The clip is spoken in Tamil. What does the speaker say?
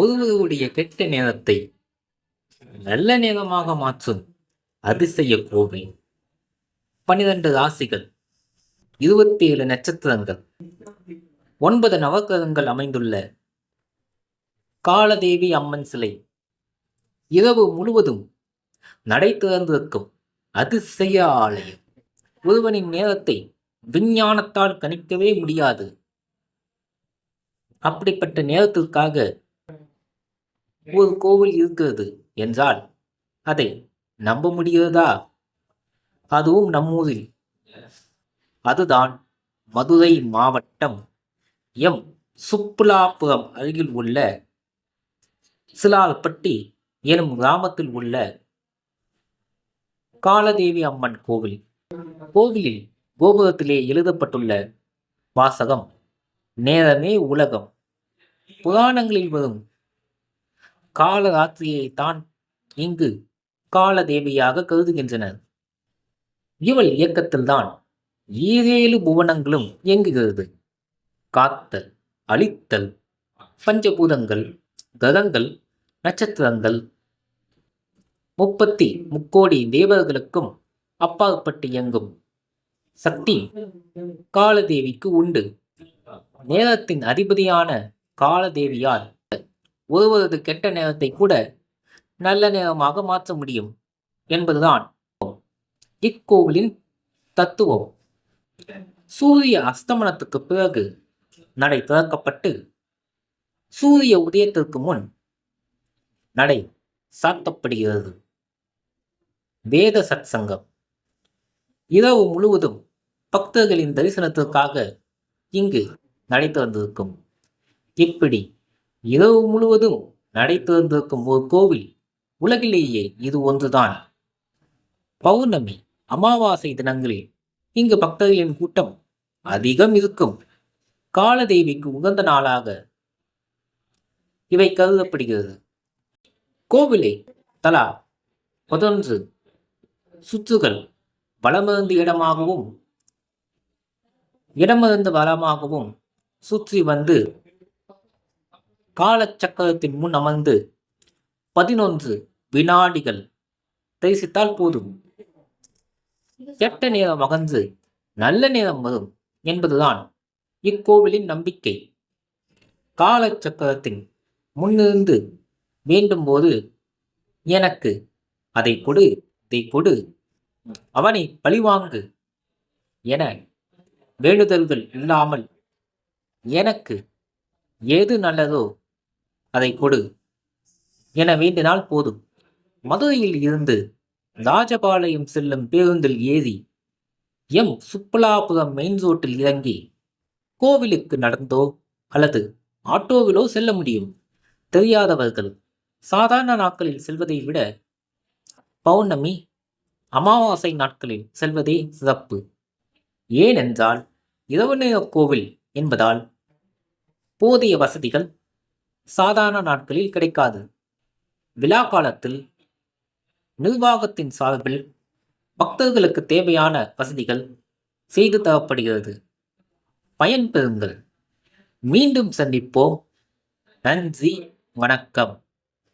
ஒருவருடைய கெட்ட நேரத்தை நல்ல நேரமாக மாற்றும் அதிசய கோவை. பன்னிரண்டு ராசிகள் இருபத்தி ஏழு நட்சத்திரங்கள் ஒன்பது நவக்கிரகங்கள் அமைந்துள்ள காலதேவி அம்மன் சிலை. இரவு முழுவதும் நடை திறந்திருக்கும் அதிசய ஆலயம். ஒருவனின் நேரத்தை விஞ்ஞானத்தால் கணிக்கவே முடியாது. அப்படிப்பட்ட நேரத்திற்காக ஒரு கோவில் இருக்கிறது என்றால் அதை நம்ப முடிகிறதா? அதுவும் நம்மூரில் அதுதான் மதுரை மாவட்டம் எம். சுப்புலாபுரம் அருகில் உள்ள சிலால்பட்டி எனும் கிராமத்தில் உள்ள காலதேவி அம்மன் கோவில். கோவிலில் கோபுரத்திலே எழுதப்பட்டுள்ள வாசகம் நேரமே உலகம். புராணங்களில் வரும் காலராத்திரியை தான் இங்கு காலதேவியாக கருதுகின்றனர். இவள் இயக்கத்தில்தான் ஈரேழு புவனங்களும் இயங்குகிறது. காத்தல் அழித்தல் பஞ்சபூதங்கள் கிரகங்கள் நட்சத்திரங்கள் முப்பத்தி முக்கோடி தேவர்களுக்கும் அப்பாற்பட்டு இயங்கும் சக்தி காலதேவிக்கு உண்டு. நேரத்தின் அதிபதியான காலதேவியால் ஒருவரது கெட்ட நேரத்தை கூட நல்ல நேரமாக மாற்ற முடியும் என்பதுதான் இக்கோவிலின் தத்துவம். சூரிய அஸ்தமனத்துக்கு பிறகு நடை திறக்கப்பட்டு சூரிய உதயத்திற்கு முன் நடை சாத்தப்படுகிறது. வேத சத்சங்கம். இரவு முழுவதும் பக்தர்களின் தரிசனத்திற்காக இங்கு நடை திறந்திருக்கும். இப்படி இரவு முழுவதும் நடை திறந்திருக்கும் ஒரு கோவில் உலகிலேயே இது ஒன்றுதான். பௌர்ணமி அமாவாசை தினங்களில் இங்கு பக்தர்களின் கூட்டம் அதிகம் இருக்கும். காலதேவிக்கு உகந்த நாளாக இவை கருதப்படுகிறது. கோவிலை தலா பதினொன்று சுற்றுகள் வலமிருந்து இடமாகவும் இடமிருந்து வளமாகவும் சுற்றி வந்து காலச்சக்கரத்தின் முன் அமர்ந்து பதினொன்று வினாடிகள் தரிசித்தால் போதும். கெட்ட நேரம் அகன்று நல்ல நேரம் வரும் என்பதுதான் இக்கோவிலின் நம்பிக்கை. காலச்சக்கரத்தின் முன்னிருந்து வேண்டும் போது எனக்கு அதை கொடு இதை கொடு அவனை பழிவாங்கு என வேண்டுதல்கள் இல்லாமல் எனக்கு எது நல்லதோ அதை கொடு. என வேண்டினால் போதும். மதுரையில் இருந்து ராஜபாளையம் செல்லும் பேருந்தில் ஏறி எம். சுப்பலாபுரம் மெயின் ரோட்டில் இறங்கி கோவிலுக்கு நடந்தோ அல்லது ஆட்டோவிலோ செல்ல முடியும்? தெரியாதவர்கள் சாதாரண நாட்களில் செல்வதை விட பௌர்ணமி அமாவாசை நாட்களில் செல்வதே சிறப்பு. ஏனென்றால் இரவு நேர கோவில் என்பதால் போதிய வசதிகள் சாதாரண நாட்களில் கிடைக்காது. விழா காலத்தில் நிர்வாகத்தின் சார்பில் பக்தர்களுக்கு தேவையான வசதிகள் செய்து தரப்படுகிறது. பயன்பெறுங்கள். மீண்டும் சந்திப்போம். நன்றி வணக்கம்.